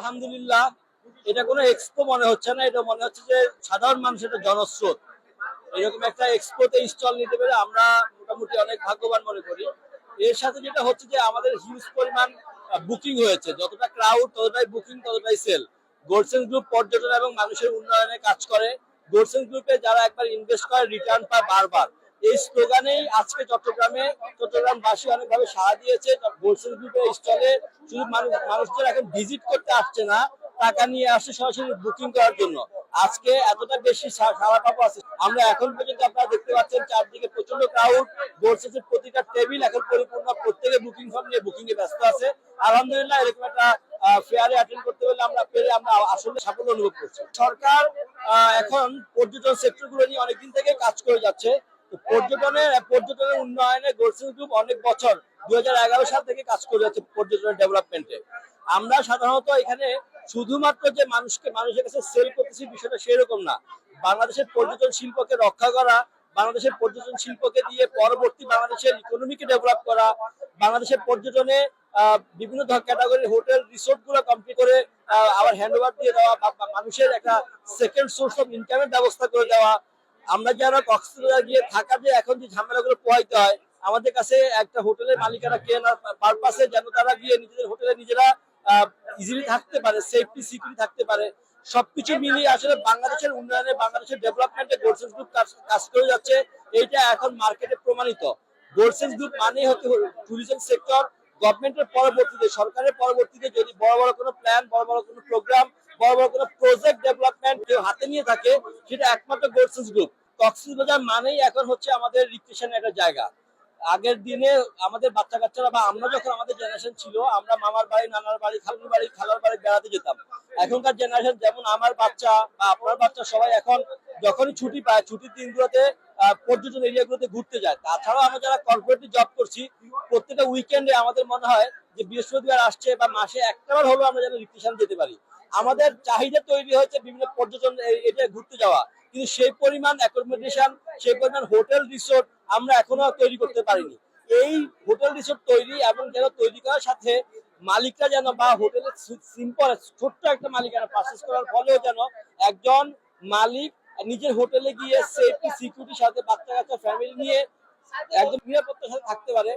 আলহামদুলিল্লাহ, এটা কোনো এক্সপো মনে হচ্ছে না, এটা মনে হচ্ছে যে সাধারণ মানুষের একটা জনস্রোত। এরকম একটা এক্সপোতে স্টল নিতে পেরে আমরা মোটামুটি অনেক ভাগ্যবান মনে করি। এর সাথে যেটা হচ্ছে যে আমাদের হিউজ পরিমাণ বুকিং হয়েছে। যতটা ক্রাউড ততটাই বুকিং ততটাই সেল গোলসেন্স গ্রুপ পর্যটন এবং মানুষের উন্নয়নে কাজ করে। গোলসেন্স গ্রুপে যারা একবার ইনভেস্ট করে রিটার্ন পায় বারবার। এই স্লোগানেই আজকে চট্টগ্রামে চট্টগ্রাম চট্টগ্রামবাসী অনেকভাবে সাড়া দিয়েছে। গোলসেন্স গ্রুপের স্টলে শুধু মানুষ মানুষজন এখন ভিজিট করতে আসছে না, টাকা নিয়ে আসছে সরাসরি বুকিং করার জন্য। আজকে এতটা বেশি সা- সাড়া পাবো আছে। আমরা এখন পর্যন্ত আপনারা দেখতে পাচ্ছেন চারদিকে প্রচণ্ড ক্রাউড গোলসেন্সের প্রতিটা টেবিল এখন পরিপূর্ণ, প্রত্যেকে বুকিং ফর্ম নিয়ে বুকিং এ ব্যস্ত আছে। আলহামদুলিল্লাহ, এরকম একটা ফেয়ারে অ্যাটেন্ড করতে পারলে আমরা পেরে আমরা আসলে সাফল্য অনুভব করছি। সরকার এখন পর্যটন সেক্টরগুলো নিয়ে অনেকদিন থেকে কাজ করে যাচ্ছে। পর্যটনের পর্যটনের উন্নয়নে গোলসেন্স গ্রুপ অনেক বছর। দুই সাল থেকে কাজ করে যাচ্ছে পর্যটনের ডেভেলপমেন্টে। আমরা সাধারণত এখানে শুধুমাত্র যে মানুষকে, মানুষের কাছে সেল করতেছি বিষয়টা সেরকম না। বাংলাদেশের পর্যটন শিল্পকে রক্ষা করা, বাংলাদেশের পর্যটন শিল্পকে দিয়ে পরবর্তী বাংলাদেশের ইকোনমিকে ডেভেলপ করা, বাংলাদেশের পর্যটনে বিভিন্ন ক্যাটাগরির হোটেল রিসোর্টগুলো কমপ্লিট করে আবার হ্যান্ড ওভার দিয়ে দেওয়া মানুষের একটা সেকেন্ড সোর্স অফ ইনকামের ব্যবস্থা করে দেওয়া আমরা যারা কক্সবাজার গিয়ে থাকা যে এখন যে ঝামেলাগুলো পোহাইতে হয়, আমাদের কাছে একটা হোটেলের মালিকারা কেনার পারপাসে যেন তারা গিয়ে নিজেদের হোটেলে নিজেরা ইজিলি থাকতে পারে সেফটি সিকিউরিটি থাকতে পারে, সবকিছু মিলিয়ে আসলে বাংলাদেশের উন্নয়নে, বাংলাদেশের ডেভেলপমেন্টে গোলসেন্স গ্রুপ কাজ করে যাচ্ছে, এইটা এখন মার্কেটে প্রমাণিত। গোলসেন্স গ্রুপ মানেই হচ্ছে ট্যুরিজম সেক্টর গভর্নমেন্টের পরবর্তীতে, সরকারের পরবর্তীতে যদি বড় বড় কোনো প্ল্যান বড় বড় কোনো প্রোগ্রাম বড় বড় কোনো প্রজেক্ট ডেভেলপমেন্ট কেউ হাতে নিয়ে থাকে, সেটা একমাত্র গোলসেন্স গ্রুপ কক্সবাজার মানেই এখন হচ্ছে আমাদের রিক্রেশন একটা জায়গা। আগের দিনে আমাদের বাচ্চা কাচ্চারা বা আমরা যখন আমাদের জেনারেশন ছিল, আমরা মামার বাড়ি, নানার বাড়ি, খালুর বাড়ি, খালার বাড়ি বেড়াতে যেতাম। এখনকার জেনারেশন যেমন আমার বাচ্চা বা আপনার বাচ্চা সবাই এখন যখনই ছুটি পায়, ছুটির দিনগুলোতে পর্যটন এরিয়াগুলোতে ঘুরতে যায়। তাছাড়াও আমরা যারা কর্পোরেট জব করছি, প্রত্যেকটা উইকেন্ডে আমাদের মনে হয় যে বৃহস্পতিবার আসছে বা মাসে একটাবার হলেও আমরা যেন রিক্রেশন যেতে পারি। আমাদের চাহিদা তৈরি হয়েছে বিভিন্ন পর্যটন এটা ঘুরতে যাওয়া। কিন্তু সেই পরিমাণ অ্যাকোমোডেশন সেই পরিমাণ হোটেল রিসোর্ট আমরা এখনও তৈরি করতে পারিনি। এই হোটেল রিসোর্ট তৈরি এবং যেন তৈরি করার সাথে মালিকরা যেন বা হোটেলের সিম্পল ছোট্ট একটা মালিকানা পারচেস করার ফলেও যেন একজন মালিক নিজের হোটেলে গিয়ে সেফটি সিকিউরিটির সাথে বাচ্চা কাচ্চা ফ্যামিলি নিয়ে একদম নিরাপত্তার সাথে থাকতে পারে,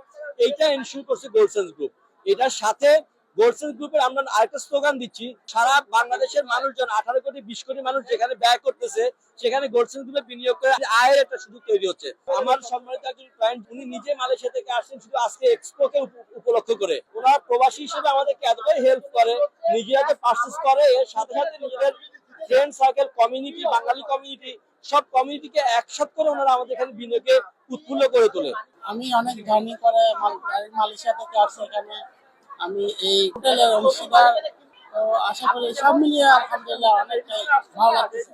এইটা এনশিওর করছে গোলসেন্স গ্রুপ এটার সাথে গ্রুপের আমরা আরেকটা স্লোগান দিচ্ছি, সারা বাংলাদেশের মানুষজন, আঠারো কোটি, বিশ কোটি মানুষ যেখানে ব্যয় করতেছে, সেখানে গ্রুপে বিনিয়োগ করে আয়ের একটা সুযোগ তৈরি হচ্ছে। আমার সম্মানিত একজন ক্লায়েন্ট উনি নিজে মালয়েশিয়া থেকে আসছেন শুধু আজকে উপলক্ষ করে। প্রবাসী হিসেবে আমাদেরকে এতটাই হেল্প করে পার্সেস করে, এর সাথে সাথে নিজেদের friend circle community Bangali community সব কমিউনিটিকে একসাথ করে ওনারা আমাদের এখানে বিনিয়োগে উৎফুল্ল করে তোলে। আমি অনেক জার্নি করে মালয়েশিয়া থেকে আসছি এখানে। আমি এই হোটেলের অংশীদার আশা করি সব মিলিয়ে আলহামদুলিল্লাহ অনেকটাই ভালো লাগতেছে।